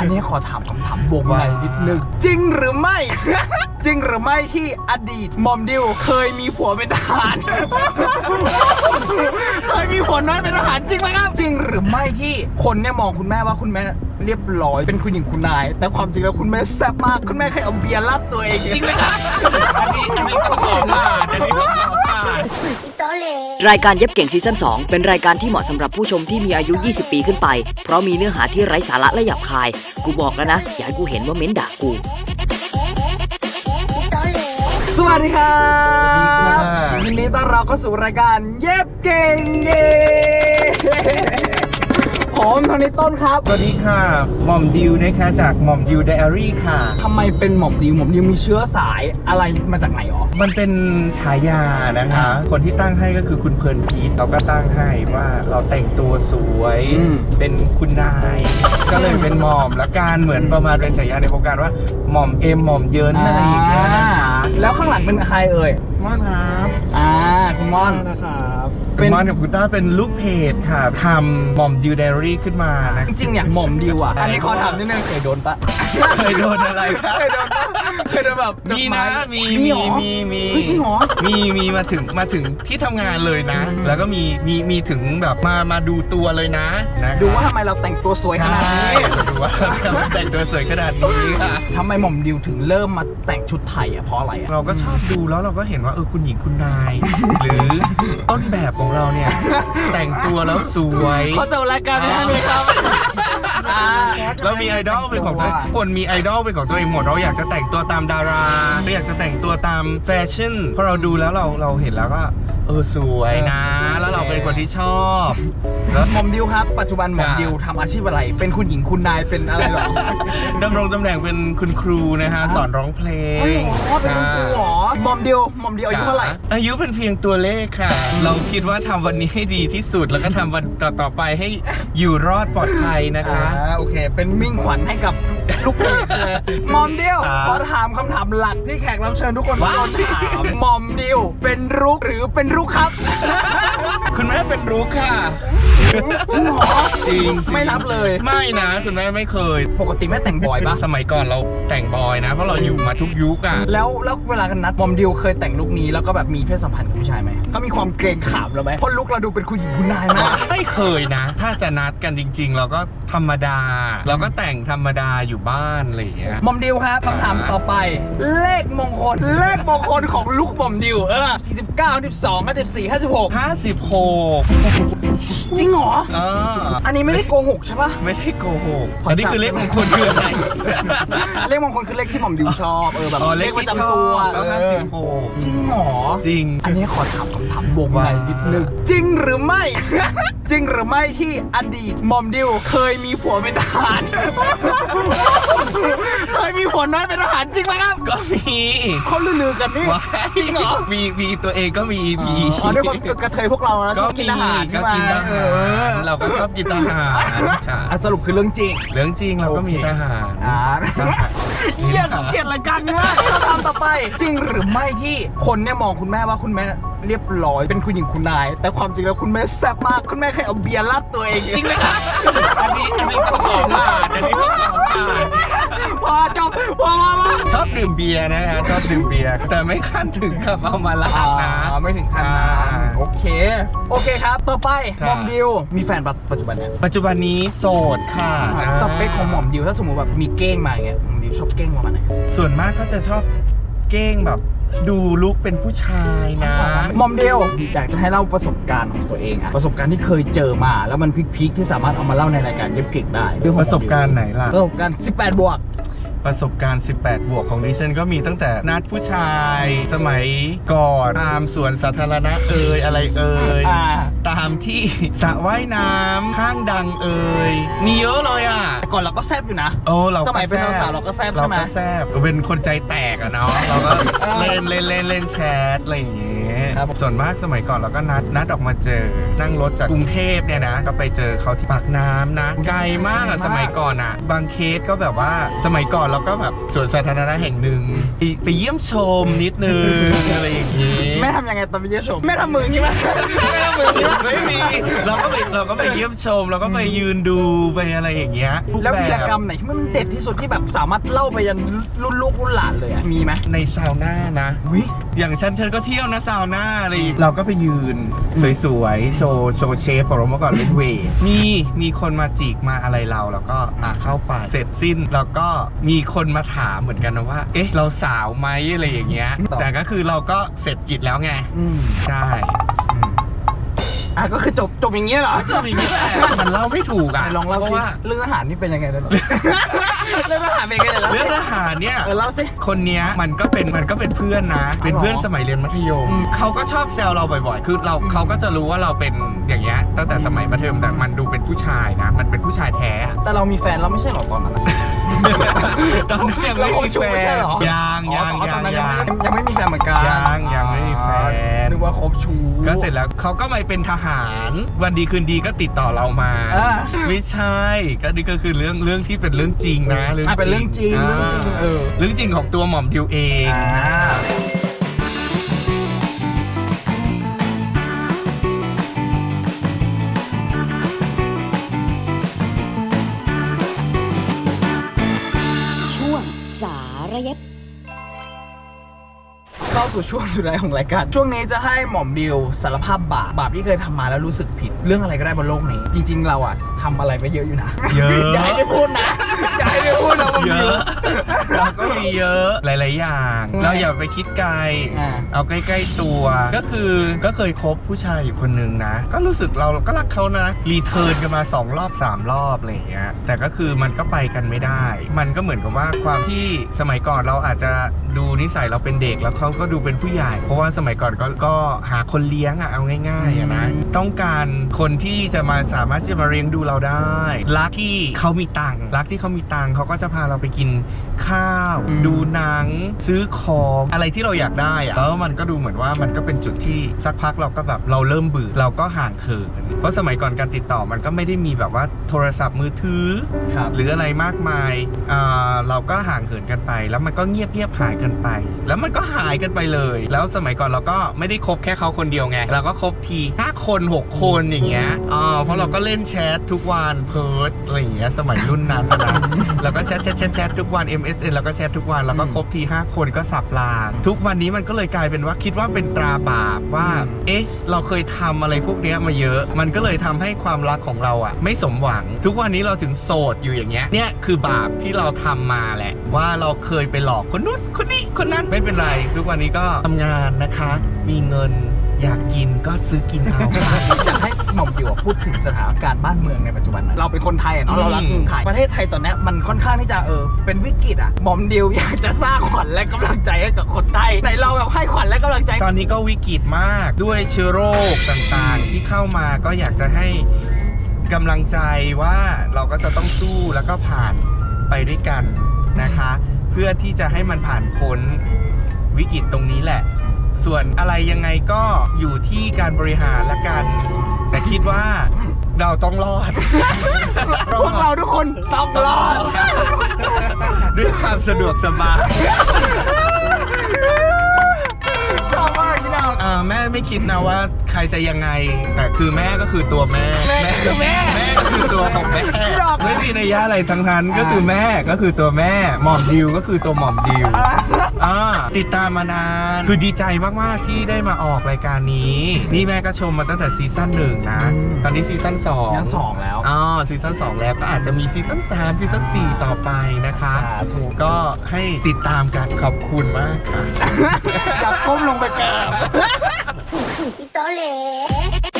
อันนี้ขอถามคำถามวงในนิดนึง จริงหรือไม่ จริงหรือไม่ที่อดีตหมอมดิวเคยมีผัวเป็นทหาร เคยมีผัวน้อยเป็นทหารจริงไหมครับ จริงหรือไม่ที่คนเนี่ยมองคุณแม่ว่าคุณแม่ เรียบร้อย เป็นคุณหญิงคุณนาย แต่ความจริงแล้วคุณแม่แซ่บมาก คุณแม่เคยเอาเบียร์ลาดตัวเองจริงไหมครับอันนี้อันนี้ก็ขอผ่านอันนี้ก็ขอผ่านรายการเย็บเก่งซีซั่น2เป็นรายการที่เหมาะสำหรับผู้ชมที่มีอายุ 20 ปีขึ้นไป เพราะมีเนื้อหาที่ไร้สาระและหยาบคาย กูบอกแล้วนะ อย่าให้กูเห็นว่าเม้นด่ากู สวัสดีครับสวัสดีค่ะยินดีต้อนรับเข้าสู่รายการเย็บเก่งเย่ ผมโทนี่ต้นครับ สวัสดีค่ะ หม่อมดิวนะคะจากหม่อมดิวไดอารี่ค่ะ ทำไมเป็นหม่อมดิวหม่อมดิวมีเชื้อสายอะไรมาจากไหนอ๋อมันเป็นฉายานะคะอ่าคนที่ตั้งให้ก็คือคุณเพลิร์นพีทเขาก็ตั้งให้ว่าเราแต่งตัวสวย อืม เป็นคุณนาย ก็เลยเป็นหม่อมและการเหมือนประมาณเป็นฉายาในโครงการว่าหม่อมเอ็มหม่อมเยินอะไรอย่างเงี้ยนะคะแล้วข้างหลังเป็นใครเอ่ย ม่อนครับอ่าคุณม่อน นะครับ เป็นม่อนกับคุณต้าเป็นลูกเพจค่ะทำหม่อมดิวไดอารี่ขึ้นมานะจริงๆเนี่ยหม่อมดิวอะ อันนี้ขอถามนิดนึงเคยโดนปะเคยโดนอะไรครับเคยโดนปะเคยโดนแบบจดมีหานะยมีมีมีเหรอมีมีเฮ้ยจริงเหรอ มีมีมาถึงมาถึงที่ทำงานเลยนะอืมแล้วก็มีมีมีถึงแบบมามาดูตัวเลยนะนะดูว่าทำไมเราแต่งตัวสวยขนาดนี้ ใช่ดูว่าทำไมแต่งตัวสวยขนาดนี้ค่ะ ทำไมหม่อมดิวถึงเริ่มมาแต่งชุดไทยอะเพราะอะไรอะ เราก็ชอบดูแล้วเราก็เห็นว่าเออคุณหญิงคุณนาย หรือต้นแบบของเราเนี่ย แต่งตัวแล้วสวยเขาจะเอารายการไปให้เลยครับอ่าแล้วมีไอดอลเป็นของตัวเองคนมีไอดอลเป็นของตัวเองหมดเราอยากจะแต่งตัวตามดาราเราอยากจะแต่งตัวตามแฟชั่นพอเราดูแล้วเราเราเห็นแล้วก็เออสวยนะ แล้วเราเป็นคนที่ชอบแล้วหม่อมดิวครับ ปัจจุบันหม่อมค่ะดิวทำอาชีพอะไร เป็นคุณหญิงคุณนายเป็นอะไรหรอดำรงตำแหน่งเป็นคุณครูนะฮะสอนร้องเพลเฮ้ยงอ๋อเป็นคุณครูเหรอหม่อมดิวหม่อมดิวอายุเท่าไหร่อายุเป็นเพียงตัวเลขค่ะ เราคิดว่าว่าทำวันนี้ให้ดีที่สุดแล้วก็ทำวันต่อๆไปให้อยู่รอดปลอดภัยนะคะ อ่าโอเค เป็นมิ่งขวัญให้กับ ลูกเพจเลยหมอมดิวครับขอถามคำถามหลักที่แขกรับเชิญทุกคนทุกคนถามหมอมดิวเป็นรุกหรือเป็นรุกครับ คุณแม่เป็นรู้ค่ะจริงเหรอจริงๆไม่รับเลย ไม่นะคุณแม่ไม่เคย ปกติแม่แต่งบ่อยปะสมัยก่อนเราแต่งบอยนะ เพราะเราอยู่มาทุกยุคอะแล้วแล้วเวลากันนัดหมอมดิวเคยแต่งลุคนี้แล้วก็แบบมีเพศสัมพันธ์กับผู้ชายไหมเขามีความเกรงขามเราไหมเพราะลุคเราดูเป็นคุณหญิงคุณนายมากไม่เคยนะ ถ้าจะนัดกันจริง ๆ เราก็ธรรมดา เราก็แต่งธรรมดาอยู่บ้านอะไรอย่างเงี้ย หมอมดิวครับคำถามต่อไป เลขมงคล เลขมงคลของลุคหมอมดิว เออ49 12 54 56ห้าสิบหกจริงเหรอ เอออันนี้ไม่ได้โกหกใช่ปะ ไม่ได้โกหกขอจับ อันนี้คือเลขมงคลคืออะไรเลขมงคลคือเลขที่หม่อมดิวชอบเออแบบอ๋อเลขประจำตัวแล้วเอห้าอสิบหกจริงเหรอ จริง อันนี้ขอถามคำถามวงในว่านิดนึงจริงหรือไม่ จริงหรือไม่ที่อดีตหม่อมดิวเคยมีผัวเป็นทหารเคยมีผัวน้อยเป็นทหารจริงไหมครับก็มีเขาลือๆกันนี่ว้ายจริงเหรอมีมีตัวเองก็มีมีอ๋อด้วยความกระเทยพวกเรานะชก็อบกินอาหารก็ใช่ไหมกินอาเอหารอเราก็ชอบกินอาหารค่ะอะสรุปคือเรื่องจริง เรื่องจริงเราก็มีทหารอ่าเยี่ยมเกลียดรายการนี้มากคำถามต่อไป จริงหรือไม่ที่คนเนี่ยมองคุณแม่ว่าคุณแม่ เรียบร้อย เป็นคุณหญิงคุณนาย แต่ความจริงแล้วคุณแม่แซ่บมาก คุณแม่เคยเอาเบียร์ลาดตัวเองจริงไหมครับอันนี้อันนี้ก็ขอผ่านอันนี้ก็ขอผ่านพอจบพอมาชอบดื่มเบียร์นะฮะชอบดื่มเบียร์แต่ไม่ขั้นถึงกับเอามาลาดนะ ไม่ถึงขั้นนั้นอ่า โอเค โอเคครับ ต่อไปครับหม่อมดิวมีแฟนปะปัจจุบันเนี่ยปัจจุบันนี้โสดค่ะสเปคของหม่อมดิวถ้าสมมติแบบมีเก้งมาอย่างเงี้ยหม่อมดิวชอบเก้งประมาณไหนส่วนมากก็จะชอบเก้งแบบ ดูลุกเป็นผู้ชายนะหม่อมเดียวอยากจะให้เล่าประสบการณ์ของตัวเองอะประสบการณ์ที่เคยเจอมาแล้วมันพีคๆที่สามารถเอามาเล่าในรายการเย็บเก่งได้เองขปองระสบการณ์ไหนล่ะประสบการณ์ 18 บวกประสบการณ์ 18 บวกของดิฉันก็มีตั้งแต่นัดผู้ชาย สมัยก่อนตามสวนสาธารณะเอ่ยอะไรเอ่ยอ่าตามที่สระว่ายน้ำข้างดังเอ่ยมีเยอะเลยอะ แต่ก่อนเราก็แซบอยู่นะ โอ้เราก็สมัยเป็นสาวๆเราก็แซ่บใช่ไหมเราก็แซบเป็นคนใจแตกอะเนาะเราก็เล่นเล่นเล่นเล่นแชทอะไรอย่างเงี้ยครับ ส่วนมากสมัยก่อนเราก็นัดนัดออกมาเจอ นั่งรถจากกรุงเทพเนี่ยนะ ก็ไปเจอเขาที่ปากน้ำนะ ไกลมากอะสมัยก่อนอะบางเคสก็แบบว่าสมัยก่อนเราก็แบบสวนสาธารณะแห่งหนึ่งไปไปเยี่ยมชมนิดนึงอะไรอย่างนี้แม่ทำยังไงตอนไปเยี่ยมชมแม่ทำมืออย่างนี้ไหมแม่ทำมืออย่างนี้ไหมไม่มีเราก็ไปเราก็ไปเยี่ยมชม เราก็ไปยืนดูไปอะไรอย่างเงี้ยทุแล้วบบวีรกรรมไหนที่มันเด็ดที่สุดที่แบบสามารถเล่าไปยันรุ่นลูกรุ่นหลานเลยอะมีไหมในซาวน่านะ วิอย่างฉันฉันก็เที่ยวนะซาวน่าอะไรอย่างงี้เราก็ไปยืน สวยๆ โชว์โชว์เชฟของเราเมื่อก่อนเป็นเวทมีมีคนมาจีกมาอะไรเราแล้วก็อะเข้าไปเสร็จสิ้นแล้วก็มีคนมาถามเหมือนกันนะว่า เอ๊ะ เราสาวไหมอะไรอย่างเงี้ย แต่ก็คือเราก็เสร็จกิจแล้วไง อืม ใช่ อะก็คือจบจบอย่างเงี้ยเหรอก็อย่างนี้แหละมันเล่าไม่ถูกไหนอะลองเล่าเพสิราะว่าเรื่องอาหารนี่เป็นยังไงเลยเรื่องอาหารเป็นยังไงเลยเรื่องเล่าอาหารเนี่ยสิเออเล่าสิ คนเนี้ยมันก็เป็นมันก็เป็นเพื่อนนะ เป็นเพื่อนสมัยเรียนมัธยม อืมเขาก็ชอบแซวเราบ่อยๆ คือเราอืมเขาก็จะรู้ว่าเราเป็นอย่างเงี้ยตั้งแต่สมัยมัธยมแต่มันดูเป็นผู้ชายนะ มันเป็นผู้ชายแท้อะแต่เรามีแฟนเราไม่ใช่เหรอตอนนั้นอะ ตอนนั้นยังเราไม่คงมีชูแฟไม่ใช่นเหรอ ยังอ๋อยังอ๋อตยัอนงนั้นยังยัไม่งยังไม่มีแฟนเหมือนกันยังยังไม่มีแฟน นึก ว่าคบชูก็เสร็จแล้วเขาก็มาเป็นทหาร วันดีคืนดีก็ติดต่อเรามาอ่า ไม่ใช่ก็นี่ก็คือเรื่องเรื่องที่เป็นเรื่องจริงนะอะเป็นเรื่องจริงเรื่องจริงเออ เรื่องจริงของตัวหม่อมดิวเอง อ่า สู่ช่วงสุดท้ายของรายการ ช่วงนี้จะให้หม่อมดิวสารภาพบาปบาปที่เคยทำมาแล้วรู้สึกผิด เรื่องอะไรก็ได้บนโลกนี้ จริง ๆ เราอะทำอะไรไปเยอะอยู่นะเยอะ อย่าให้ได้พูดนะอย่าให้ได้พูดนะหม่อมเยดิว อะเราก็มีเยอะหลาย ๆ อย่าง อืมเราอย่าไปคิดไกล อ่า เอาใกล้ ๆ ตัว ก็คือก็เคยคบผู้ชายอยู่คนหนึ่งนะ ก็รู้สึกเราก็รักเขานะ รีเทิร์นกันมา 2 รอบ 3 รอบอะไรอย่างเงี้ย แต่ก็คือมันก็ไปกันไม่ได้ มันก็เหมือนกับว่าความที่สมัยก่อนเราอาจจะดูนิสัยเราเป็นเด็กแล้วเขาก็ดูเป็นผู้ใหญ่ เพราะว่าสมัยก่อนก็ก็หาคนเลี้ยงอะเอาง่ายๆอะนะอืมต้องการคนที่จะมาสามารถที่จะมาเลี้ยงดูเราได้ รักที่เขามีตังค์รักที่เขามีตังค์เขาก็จะพาเราไปกินข้าวอืมดูหนัง ซื้อของอะไรที่เราอยากได้อะแล้วมันก็ดูเหมือนว่ามันก็เป็นจุดที่สักพักเราก็แบบเราเริ่มเบื่อเราก็ห่างเหินเพราะสมัยก่อนการติดต่อมันก็ไม่ได้มีแบบว่าโทรศัพท์มือถือ ครับ หรืออะไรมากมายอ่าเราก็ห่างเหินกันไป แล้วมันก็เงียบเงียบๆหายกันไป แล้วมันก็หายกันไปเลย แล้วสมัยก่อนเราก็ไม่ได้คบแค่เขาคนเดียวไง เราก็คบทีห้าคนหกคนอย่างเงี้ยอ่าเพราะเราก็เล่นแชททุกวันเพิร์ดอะไรอย่างเงี้ยสมัยรุ่นนั้นนะเราก็แชทแชทแชทแชททุกวัน MSN เราก็แชททุกวันแล้วก็คบทีห้าคนก็สับลาง ทุกวันนี้มันก็เลยกลายเป็นว่าคิดว่าเป็นตราบาปว่า เอ๊ะ เราเคยทำอะไรพวกเนี้ยมาเยอะ มันก็เลยทำให้ความรักของเราอะ ไม่สมหวัง ทุกวันนี้เราถึงโสดอยู่อย่างเงี้ยเนี่ยคือบาปที่เราทำมาแหละ ว่าเราเคยไปหลอกคนนู้นคนนี้คนนั้นไม่เป็นไร ทุกวันนี้ก็ทำงานนะคะ มีเงินอยากกินก็ซื้อกินเอาค่ะ อยากให้หม่อมดิวอะพูดถึงสถานการณ์บ้านเมืองในปัจจุบันนะเราเป็นคนไทยอะเนาะอืมเรารักเมืองไทยประเทศไทยตอนเนี้ยมันค่อนข้างที่จะเออเป็นวิกฤตอะหม่อมดิวอยากจะสร้างขวัญและกำลังใจให้กับคนไทยไหนเราแบบให้ขวัญและกำลังใจ ตอนนี้ก็วิกฤตมากด้วยเชื้อโรคต่างๆ ที่เข้ามาก็อยากจะให้กำลังใจว่าเราก็จะต้องสู้แล้วก็ผ่านไปด้วยกันนะคะ เพื่อที่จะให้มันผ่านพ้น วิกฤตตรงนี้แหละ ส่วนอะไรยังไงก็อยู่ที่การบริหารละกัน แต่คิดว่าเราต้องรอด พวกเราทุกคนต้องรอด ด้วยความสะดวกสบายชอบมากที่เราอ่าแม่ไม่คิดนะว่าใครจะยังไง แต่คือแม่ก็คือตัวแม่ แม่คือแม่ แม่ก็คือตัวของแม่ดอกไม่มีนัยยะอะไรทั้งนั้น ก็คือแม่ก็คือตัวแม่ หม่อมดิวก็คือตัวหม่อมดิว อ่าติดตามมานาน คือดีใจมาก ๆ ที่ได้มาออกรายการนี้ นี่แม่ก็ชมมาตั้งแต่ซีซั่นหนึ่งนะอืมตอนนี้ซีซั่นสองยังสองแล้วอ๋อซีซั่น2แล้วก็อาจจะมีซีซั่น3ซีซั่น4ต่อไปนะคะสาธุก็ให้ติดตามกันขอบคุณมากค่ะอยากก้มลงไปกราบ Pistolero.